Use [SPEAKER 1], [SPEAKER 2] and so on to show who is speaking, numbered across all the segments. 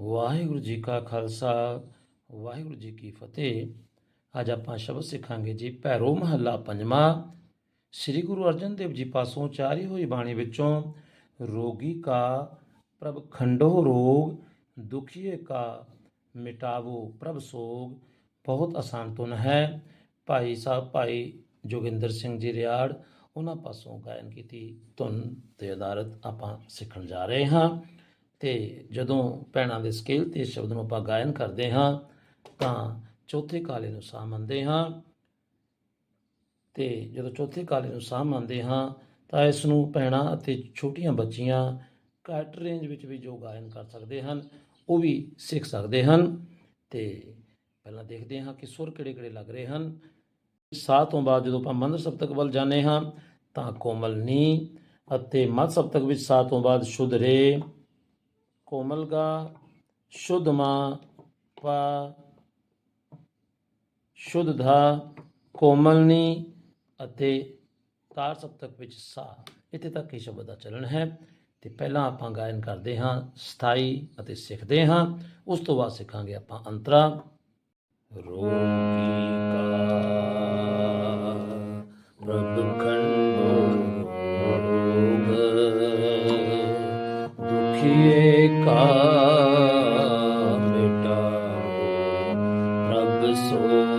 [SPEAKER 1] ਵਾਹਿਗੁਰੂ ਜੀ ਕਾ ਖਾਲਸਾ, ਵਾਹਿਗੁਰੂ ਜੀ ਕੀ ਫਤਿਹ। ਅੱਜ ਆਪਾਂ ਸ਼ਬਦ ਸਿੱਖਾਂਗੇ ਜੀ, ਭੈਰੋ ਮਹੱਲਾ ਪੰਜਵਾਂ। ਸ੍ਰੀ ਗੁਰੂ ਅਰਜਨ ਦੇਵ ਜੀ ਪਾਸੋਂ ਚਾਰੀ ਹੋਈ ਬਾਣੀ ਵਿੱਚੋਂ, ਰੋਗੀ ਕਾ ਪ੍ਰਭ ਖੰਡੋ ਰੋਗ, ਦੁਖੀਏ ਕਾ ਮਿਟਾਵੋ ਪ੍ਰਭ ਸੋਗ। ਬਹੁਤ ਆਸਾਨ ਧੁਨ ਹੈ। ਭਾਈ ਸਾਹਿਬ, ਭਾਈ ਜੋਗਿੰਦਰ ਸਿੰਘ ਜੀ ਰਿਆੜ, ਉਹਨਾਂ ਪਾਸੋਂ ਗਾਇਨ ਕੀਤੀ ਧੁਨ ਤੇ ਆਧਾਰਿਤ ਆਪਾਂ ਸਿੱਖਣ ਜਾ ਰਹੇ ਹਾਂ। ਤੇ ਜਦੋਂ ਭੈਣਾਂ ਦੇ ਸਕੇਲ ਤੇ ਇਸ ਸ਼ਬਦ ਨੂੰ ਆਪਾਂ ਗਾਇਨ ਕਰਦੇ ਹਾਂ, ਤਾਂ ਚੌਥੇ ਕਾਲੇ ਨੂੰ ਸਾਹ ਮੰਨਦੇ ਹਾਂ। ਤੇ ਜਦੋਂ ਚੌਥੇ ਕਾਲੇ ਨੂੰ ਸਾਹ ਮੰਨਦੇ ਹਾਂ, ਤਾਂ ਇਸ ਨੂੰ ਭੈਣਾਂ ਅਤੇ ਛੋਟੀਆਂ ਬੱਚੀਆਂ ਘੱਟ ਰੇਂਜ ਵਿੱਚ ਵੀ ਜੋ ਗਾਇਨ ਕਰ ਸਕਦੇ ਹਨ, ਉਹ ਵੀ ਸਿੱਖ ਸਕਦੇ ਹਨ। ਤੇ ਪਹਿਲਾਂ ਦੇਖਦੇ ਹਾਂ ਕਿ ਸੁਰ ਕਿਹੜੇ ਕਿਹੜੇ ਲੱਗ ਰਹੇ ਹਨ। ਸਾਹ ਤੋਂ ਬਾਅਦ ਜਦੋਂ ਆਪਾਂ ਮੰਦਰ ਸਪਤਕ ਵੱਲ ਜਾਂਦੇ ਹਾਂ, ਤਾਂ ਕੋਮਲ ਨੀ ਅਤੇ ਮੱਧ ਸਪਤਕ ਵਿੱਚ ਸਾਹ ਤੋਂ ਬਾਅਦ ਸ਼ੁੱਧ ਰੇ ਕੋਮਲ ਗਾ, ਸ਼ੁੱਧ ਮਾ ਪਾ, ਸ਼ੁੱਧ ਧਾ ਕੋਮਲਨੀ ਅਤੇ ਤਾਰ ਸਪਤਕ ਵਿੱਚ ਸਾ। ਇੱਥੇ ਤੱਕ ਹੀ ਸ਼ਬਦ ਦਾ ਚਲਣ ਹੈ। ਤੇ ਪਹਿਲਾਂ ਆਪਾਂ ਗਾਇਨ ਕਰਦੇ ਹਾਂ, ਸਥਾਈ ਅਤੇ ਸਿੱਖਦੇ ਹਾਂ। ਉਸ ਤੋਂ ਬਾਅਦ ਸਿੱਖਾਂਗੇ ਆਪਾਂ ਅੰਤਰਾ। ਰੋ।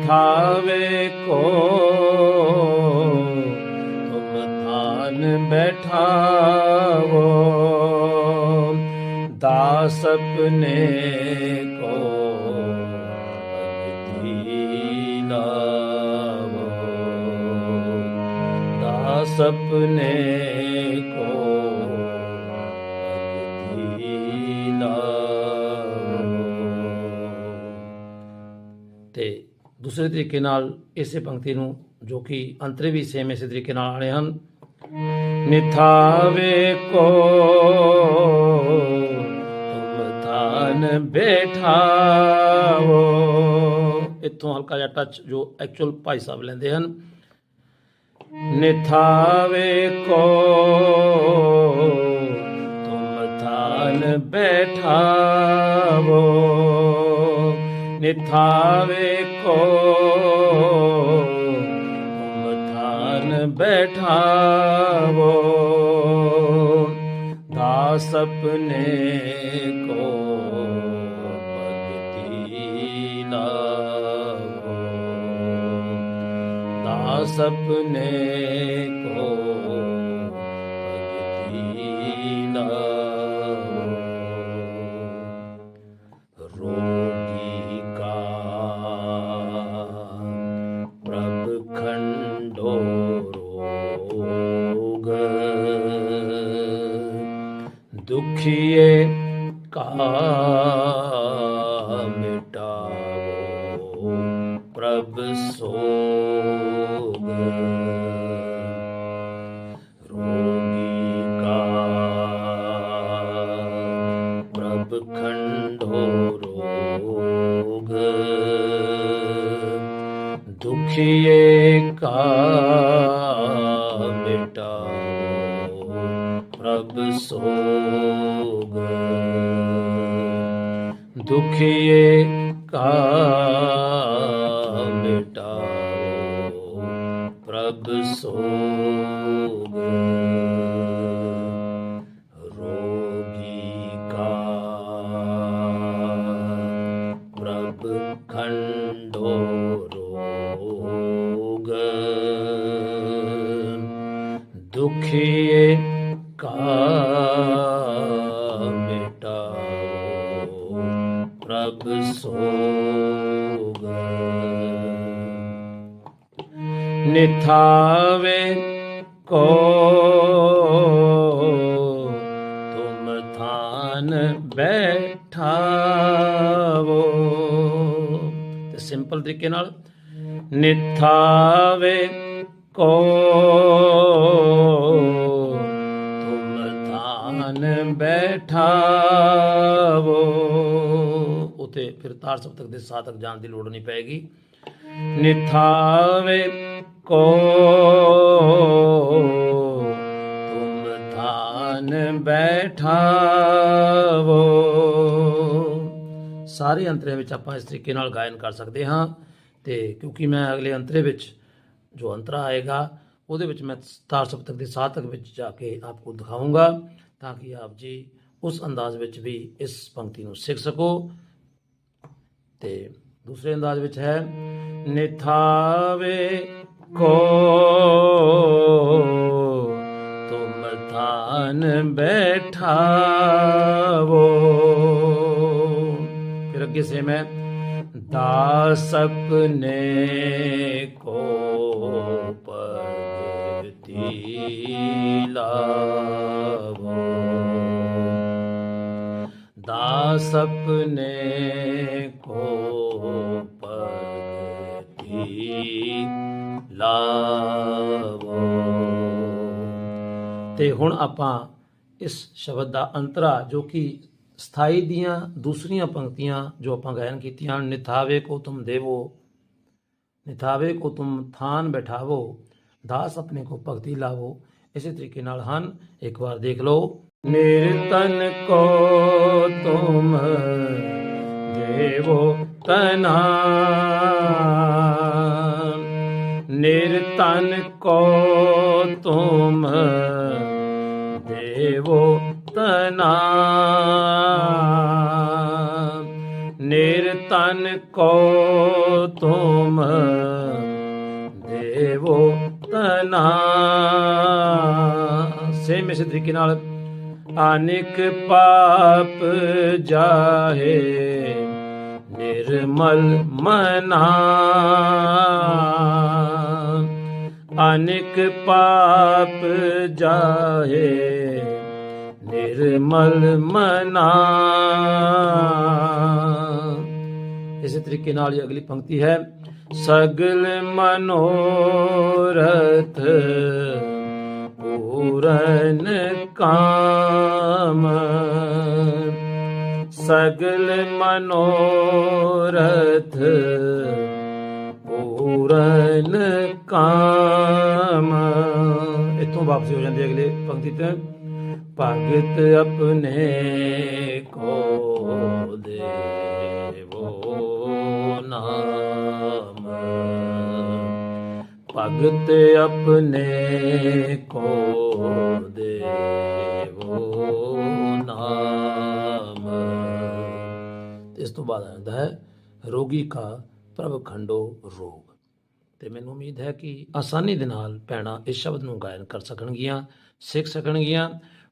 [SPEAKER 1] ਨਿਥਾਵੇ ਕੋ ਤੁਮ ਥਾਨ ਬੈਠਾਵੋ। ਦਾਸ ਆਪਣੇ ਕੋ ਅਗਤੀ ਲਾਵੋ। ਦਾਸ ਦੂਸਰੇ ਤਰੀਕੇ ਨਾਲ ਇਸੇ ਪੰਕਤੀ ਨੂੰ, ਜੋ ਕਿ ਅੰਤਰੇ ਵੀ ਸੇਮ ਇਸੇ ਤਰੀਕੇ ਨਾਲ ਆਣੇ ਹਨ। ਨਿਥਾਵੇ ਕੋ ਤੁਮ ਥਾਨ ਬੈਠਾਵੋ। ਇੱਥੋਂ ਹਲਕਾ ਜਿਹਾ ਟੱਚ ਜੋ ਐਕਚੁਅਲ ਭਾਈ ਸਾਹਿਬ ਲੈਂਦੇ ਹਨ। ਨਿਥਾਵੇ ਕੋ ਤੁਮ ਥਾਨ ਬੈਠਾਵੋ। ਨਿਥਾਵੇ ਕੋ। ਤੁਮ ਥਾਨ ਬੈਠਾਵੋ। ਦਾਸ ਆਪਣੇ ਕੋ ਭਗਤੀ ਲਾਵੋ। ਦਾਸ ਆਪਣੇ ਦੁਖੀਏ ਕਾ ਮਿਟਾਵੋ ਪ੍ਰਭ ਸੋਗ। ਰੋਗੀ ਕਾ ਪ੍ਰਭ ਖੰਡੋ ਰੋਗ। ਦੁਖੀਏ ਕਾ ਦੁਖੀਏ ਕਾ ਮਿਟਾਓ ਪ੍ਰਭ ਸੋਗ। ਰੋਗੀ ਕਾ ਪ੍ਰਭ ਖੰਡੋ ਰੋਗ। ਦੁਖੀ ਪ੍ਰਭ ਸੋਗ ਨਿਥਾਵੇ ਕੋ ਤੁਮ ਥਾਨ ਬੈਠਾਵੋ। ਤੇ ਸਿੰਪਲ ਤਰੀਕੇ ਨਾਲ ਨਿਥਾਵੇ ਕੋ ਤੁਮ ਥਾਨ ਬੈਠਾਵੋ। ਉਤੇ ਫਿਰ ਤਾਰ ਸਭ ਤੱਕ ਦੇ ਸਾਹ ਜਾਣ ਦੀ ਲੋੜ ਨਹੀਂ ਪਏਗੀ ਨਿਥਾਵੇ ਕੋ ਤੁਮ ਥਾਨ ਬੈਠਾਵੋ। ਸਾਰੇ ਅੰਤਰੇ ਵਿੱਚ ਆਪਾਂ ਇਸ ਤਰੀਕੇ ਨਾਲ ਗਾਇਨ ਕਰ ਸਕਦੇ ਹਾਂ ਤੇ ਕਿਉਂਕਿ ਮੈਂ ਅਗਲੇ ਅੰਤਰੇ ਵਿੱਚ ਜੋ ਅੰਤਰਾ ਆਏਗਾ, ਉਹਦੇ ਵਿੱਚ ਮੈਂ ਤਾਰ ਸਪਤਕ ਦੇ ਸਾਹ ਵਿੱਚ ਜਾ ਕੇ ਆਪਕੋ ਦਿਖਾਉਂਗਾ ਤਾਂ ਕਿ ਆਪ ਜੀ ਉਸ ਅੰਦਾਜ਼ ਵਿੱਚ ਵੀ ਇਸ ਪੰਕਤੀ ਨੂੰ ਸਿੱਖ ਸਕੋ। ਤੇ ਦੂਸਰੇ ਅੰਦਾਜ਼ ਵਿੱਚ ਹੈ, ਨਿਥਾਵੇ ਕੋ, ਤੁਮ ਥਾਨ ਬੈਠਾਵੋ। ਫਿਰ ਅੱਗੇ ਸੇ ਮੈਂ ਦਾਸ ਆਪਣੇ ਕੋ ਪਗਤੀ ਲਾਵੋ। ਦਾਸ ਤੇ ਹੁਣ ਆਪਾਂ ਇਸ ਸ਼ਬਦ ਦਾ ਅੰਤਰਾ ਜੋ ਕਿ ਸਥਾਈ ਦੀਆਂ ਦੂਸਰੀਆਂ ਪੰਕਤੀਆਂ ਜੋ ਆਪਾਂ ਗਾਇਨ ਕੀਤੀਆਂ ਨਿਥਾਵੇ ਕੋ ਤੁਮ ਦੇਵੋ, ਨਿਥਾਵੇ ਕੋ ਤੁਮ ਥਾਨ ਬੈਠਾਵੋ, ਦਾਸ ਆਪਣੇ ਕੋ ਭਗਤੀ ਲਾਵੋ, ਇਸੇ ਤਰੀਕੇ ਨਾਲ ਹਨ, ਇੱਕ ਵਾਰ ਦੇਖ ਲਓ। ਨਿਰਤਨ ਕੋ ਤੁਮ ਦੇਵੋ ਤਨਾ। ਨਿਰਤਨ ਕੋ ਤੁਮ ਦੇਵੋ ਤਨਾ ਨਿਰਤਨ ਕੋ ਤੁਮ ਦੇਵੋ ਤਨਾ ਸੇਮ ਇਸੇ ਤਰੀਕੇ ਨਾਲ, ਅਨੇਕ ਪਾਪ ਜਾਹੇ, ਨਿਰਮਲ ਮਨਾ। ਅਨੇਕ ਪਾਪ ਜਾਹੇ ਨਿਰਮਲ ਮਨਾ। ਇਸੇ ਤਰੀਕੇ ਨਾਲ ਹੀ ਅਗਲੀ ਪੰਕਤੀ ਹੈ, ਸਗਲ ਮਨੋਰਥ ਪੂਰਨ ਕਾਮ। ਸਗਲ ਮਨੋਰਥ ਪੂਰਨ ਕਾਮ। ਇਥੋਂ ਵਾਪਸ ਹੋ ਜਾਂਦੀ ਹੈ ਅਗਲੇ ਪੰਕਤੀ ਤੇ। ਭਗਤ ਆਪਣੇ ਕੋ ਦੇਵੋ ਨਾਮ। ਭਗਤ ਆਪਣੇ ਕੋ ਦੇਵੋ ਨਾਮ। ਇਸ ਤੋਂ ਬਾਅਦ ਆਉਂਦਾ ਹੈ, ਰੋਗੀ ਕਾ ਪ੍ਰਭ ਖੰਡੋ ਰੋਗ। ਤੇ ਮੈਨੂੰ ਉਮੀਦ ਹੈ ਕਿ ਆਸਾਨੀ ਦੇ ਨਾਲ ਭੈਣਾਂ ਇਸ ਸ਼ਬਦ ਨੂੰ ਗਾਇਨ ਕਰ ਸਕਣਗੀਆਂ, ਸਿੱਖ ਸਕਣਗੀਆਂ।